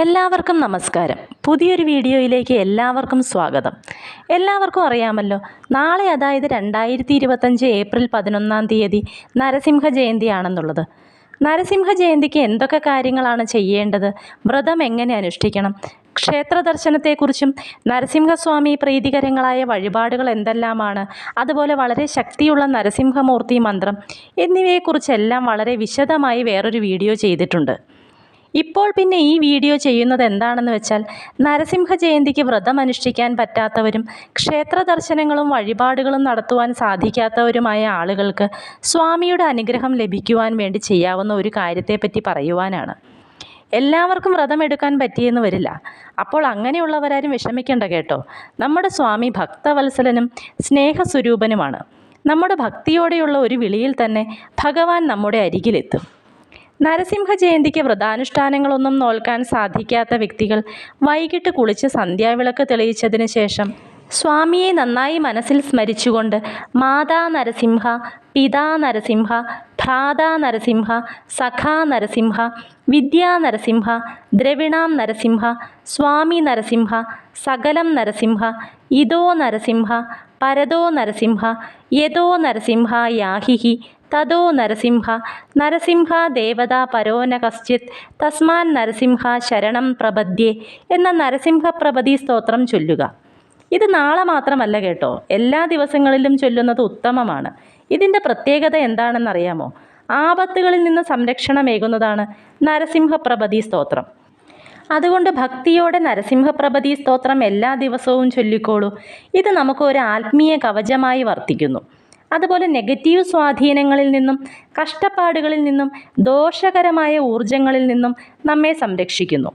എല്ലാവർക്കും നമസ്കാരം. പുതിയൊരു വീഡിയോയിലേക്ക് എല്ലാവർക്കും സ്വാഗതം. എല്ലാവർക്കും അറിയാമല്ലോ നാളെ അതായത് രണ്ടായിരത്തി ഇരുപത്തഞ്ച് ഏപ്രിൽ പതിനൊന്നാം തീയതി നരസിംഹ ജയന്തിയാണെന്നുള്ളത്. നരസിംഹ ജയന്തിക്ക് എന്തൊക്കെ കാര്യങ്ങളാണ് ചെയ്യേണ്ടത്? വ്രതം എങ്ങനെ അനുഷ്ഠിക്കണം? ക്ഷേത്ര ദർശനത്തെക്കുറിച്ചും നരസിംഹസ്വാമി പ്രീതികരങ്ങളായ വഴിപാടുകൾ എന്തെല്ലാമാണ്? അതുപോലെ വളരെ ശക്തിയുള്ള നരസിംഹമൂർത്തി മന്ത്രം എന്നിവയെക്കുറിച്ചെല്ലാം വളരെ വിശദമായി വേറൊരു വീഡിയോ ചെയ്തിട്ടുണ്ട്. ഇപ്പോൾ പിന്നെ ഈ വീഡിയോ ചെയ്യുന്നത് എന്താണെന്ന് വെച്ചാൽ നരസിംഹ ജയന്തിക്ക് വ്രതം അനുഷ്ഠിക്കാൻ പറ്റാത്തവരും ക്ഷേത്ര ദർശനങ്ങളും വഴിപാടുകളും നടത്തുവാൻ സാധിക്കാത്തവരുമായ ആളുകൾക്ക് സ്വാമിയുടെ അനുഗ്രഹം ലഭിക്കുവാൻ വേണ്ടി ചെയ്യാവുന്ന ഒരു കാര്യത്തെപ്പറ്റി പറയുവാനാണ്. എല്ലാവർക്കും വ്രതം എടുക്കാൻ പറ്റിയെന്ന് വരില്ല. അപ്പോൾ അങ്ങനെയുള്ളവരാരും വിഷമിക്കേണ്ട കേട്ടോ. നമ്മുടെ സ്വാമി ഭക്തവത്സലനും സ്നേഹസ്വരൂപനുമാണ്. നമ്മുടെ ഭക്തിയോടെയുള്ള ഒരു വിളിയിൽ തന്നെ ഭഗവാൻ നമ്മുടെ അരികിലെത്തും. നരസിംഹ ജയന്തിക്ക് വ്രതാനുഷ്ഠാനങ്ങളൊന്നും നോൽക്കാൻ സാധിക്കാത്ത വ്യക്തികൾ വൈകിട്ട് കുളിച്ച് സന്ധ്യാവിളക്ക് തെളിയിച്ചതിന് ശേഷം സ്വാമിയെ നന്നായി മനസ്സിൽ സ്മരിച്ചുകൊണ്ട് മാതാ നരസിംഹ പിതാ നരസിംഹ ഭ്രാതാ നരസിംഹ സഖാ നരസിംഹ വിദ്യാ നരസിംഹ ദ്രവിണാം നരസിംഹ സ്വാമി നരസിംഹ സകലം നരസിംഹ ഇതോ നരസിംഹ പരതോ നരസിംഹ യതോ നരസിംഹ യാഹിഹി തതോ നരസിംഹ. നരസിംഹ ദേവത പരോന കശ്ചിത്. തസ്മാൻ നരസിംഹ ശരണം പ്രപദ്യേ എന്ന നരസിംഹ പ്രപതി സ്തോത്രം ചൊല്ലുക. ഇത് നാളെ മാത്രമല്ല കേട്ടോ. എല്ലാ ദിവസങ്ങളിലും ചൊല്ലുന്നത് ഉത്തമമാണ്. ഇതിന്റെ പ്രത്യേകത എന്താണെന്നറിയാമോ? ആപത്തുകളിൽ നിന്ന് സംരക്ഷണമേകുന്നതാണ് നരസിംഹപ്രപതി സ്തോത്രം. അതുകൊണ്ട് ഭക്തിയോടെ നരസിംഹപ്രപതി സ്തോത്രം എല്ലാ ദിവസവും ചൊല്ലിക്കോളൂ. ഇത് നമുക്ക് ഒരു ആത്മീയ കവചമായി വർത്തിക്കുന്നു. അതുപോലെ നെഗറ്റീവ് സ്വാധീനങ്ങളിൽ നിന്നും കഷ്ടപ്പാടുകളിൽ നിന്നും ദോഷകരമായ ഊർജങ്ങളിൽ നിന്നും നമ്മെ സംരക്ഷിക്കുന്നു.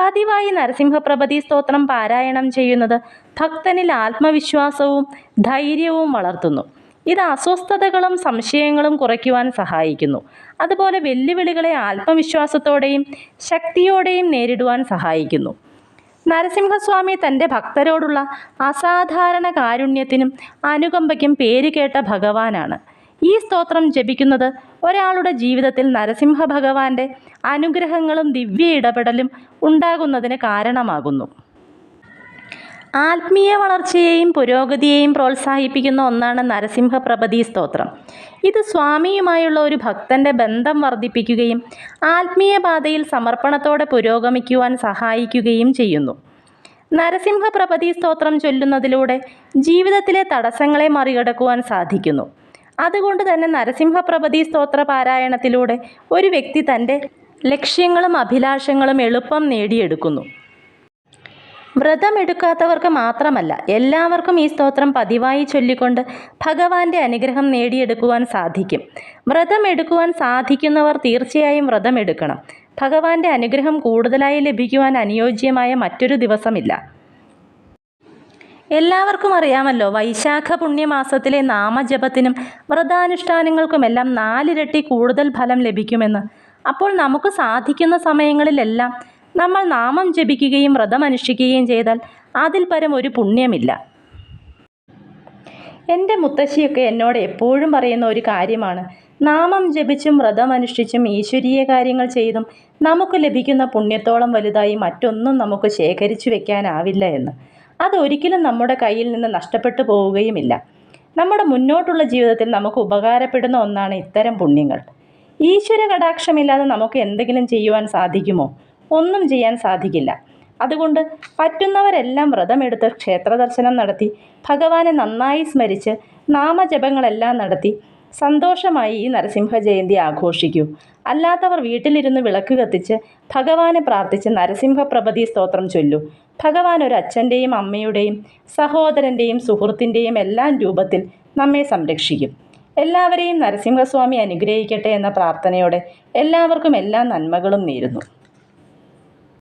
പതിവായി നരസിംഹപ്രഭതി സ്തോത്രം പാരായണം ചെയ്യുന്നത് ഭക്തനിൽ ആത്മവിശ്വാസവും ധൈര്യവും വളർത്തുന്നു. ഇത് അസ്വസ്ഥതകളും സംശയങ്ങളും കുറയ്ക്കുവാൻ സഹായിക്കുന്നു. അതുപോലെ വെല്ലുവിളികളെ ആത്മവിശ്വാസത്തോടെയും ശക്തിയോടെയും നേരിടുവാൻ സഹായിക്കുന്നു. നരസിംഹസ്വാമി തന്റെ ഭക്തരോടുള്ള അസാധാരണ കാരുണ്യത്തിനും അനുകമ്പയ്ക്കും പേരുകേട്ട ഭഗവാനാണ്. ഈ സ്തോത്രം ജപിക്കുന്നത് ഒരാളുടെ ജീവിതത്തിൽ നരസിംഹ ഭഗവാന്റെ അനുഗ്രഹങ്ങളും ദിവ്യ ഇടപെടലും ഉണ്ടാകുന്നതിന് കാരണമാകുന്നു. ആത്മീയ വളർച്ചയെയും പുരോഗതിയെയും പ്രോത്സാഹിപ്പിക്കുന്ന ഒന്നാണ് നരസിംഹ പ്രപതി സ്തോത്രം. ഇത് സ്വാമിയുമായുള്ള ഒരു ഭക്തന്റെ ബന്ധം വർദ്ധിപ്പിക്കുകയും ആത്മീയ പാതയിൽ സമർപ്പണത്തോടെ പുരോഗമിക്കുവാൻ സഹായിക്കുകയും ചെയ്യുന്നു. നരസിംഹ പ്രപതി സ്തോത്രം ചൊല്ലുന്നതിലൂടെ ജീവിതത്തിലെ തടസ്സങ്ങളെ മറികടക്കുവാൻ സാധിക്കുന്നു. അതുകൊണ്ട് തന്നെ നരസിംഹ പ്രപതി സ്തോത്ര പാരായണത്തിലൂടെ ഒരു വ്യക്തി തന്റെ ലക്ഷ്യങ്ങളും അഭിലാഷങ്ങളും എളുപ്പം നേടിയെടുക്കുന്നു. വ്രതമെടുക്കാത്തവർക്ക് മാത്രമല്ല എല്ലാവർക്കും ഈ സ്തോത്രം പതിവായി ചൊല്ലിക്കൊണ്ട് ഭഗവാന്റെ അനുഗ്രഹം നേടിയെടുക്കുവാൻ സാധിക്കും. വ്രതമെടുക്കുവാൻ സാധിക്കുന്നവർ തീർച്ചയായും വ്രതമെടുക്കണം. ഭഗവാന്റെ അനുഗ്രഹം കൂടുതലായി ലഭിക്കുവാൻ അനുയോജ്യമായ മറ്റൊരു ദിവസമില്ല. എല്ലാവർക്കും അറിയാമല്ലോ വൈശാഖ പുണ്യമാസത്തിലെ നാമജപത്തിനും വ്രതാനുഷ്ഠാനങ്ങൾക്കുമെല്ലാം നാലിരട്ടി കൂടുതൽ ഫലം ലഭിക്കുമെന്ന്. അപ്പോൾ നമുക്ക് സാധിക്കുന്ന സമയങ്ങളിലെല്ലാം നമ്മൾ നാമം ജപിക്കുകയും വ്രതമനുഷ്ഠിക്കുകയും ചെയ്താൽ അതിൽ പരം ഒരു പുണ്യമില്ല. എന്റെ മുത്തശ്ശിയൊക്കെ എന്നോട് എപ്പോഴും പറയുന്ന ഒരു കാര്യമാണ്. നാമം ജപിച്ചും വ്രതമനുഷ്ഠിച്ചും ഈശ്വരീയ കാര്യങ്ങൾ ചെയ്തും നമുക്ക് ലഭിക്കുന്ന പുണ്യത്തോളം വലുതായി മറ്റൊന്നും നമുക്ക് ശേഖരിച്ചു വെക്കാനാവില്ല എന്ന്. അതൊരിക്കലും നമ്മുടെ കയ്യിൽ നിന്ന് നഷ്ടപ്പെട്ടു പോവുകയുമില്ല. നമ്മുടെ മുന്നോട്ടുള്ള ജീവിതത്തിൽ നമുക്ക് ഉപകാരപ്പെടുന്ന ഒന്നാണ് ഇത്തരം പുണ്യങ്ങൾ. ഈശ്വര കടാക്ഷമില്ലാതെ നമുക്ക് എന്തെങ്കിലും ചെയ്യുവാൻ സാധിക്കുമോ? ഒന്നും ചെയ്യാൻ സാധിക്കില്ല. അതുകൊണ്ട് പറ്റുന്നവരെല്ലാം വ്രതമെടുത്ത് ക്ഷേത്ര ദർശനം നടത്തി ഭഗവാനെ നന്നായി സ്മരിച്ച് നാമജപങ്ങളെല്ലാം നടത്തി സന്തോഷമായി ഈ നരസിംഹ ജയന്തി ആഘോഷിക്കൂ. അല്ലാത്തവർ വീട്ടിലിരുന്ന് വിളക്ക് കത്തിച്ച് ഭഗവാനെ പ്രാർത്ഥിച്ച് നരസിംഹ പ്രപതി സ്തോത്രം ചൊല്ലൂ. ഭഗവാൻ ഒരു അച്ഛന്റെയും അമ്മയുടെയും സഹോദരന്റെയും സുഹൃത്തിന്റെയും എല്ലാം രൂപത്തിൽ നമ്മെ സംരക്ഷിക്കും. എല്ലാവരെയും നരസിംഹസ്വാമി അനുഗ്രഹിക്കട്ടെ എന്ന പ്രാർത്ഥനയോടെ എല്ലാവർക്കും എല്ലാ നന്മകളും നേരുന്നു.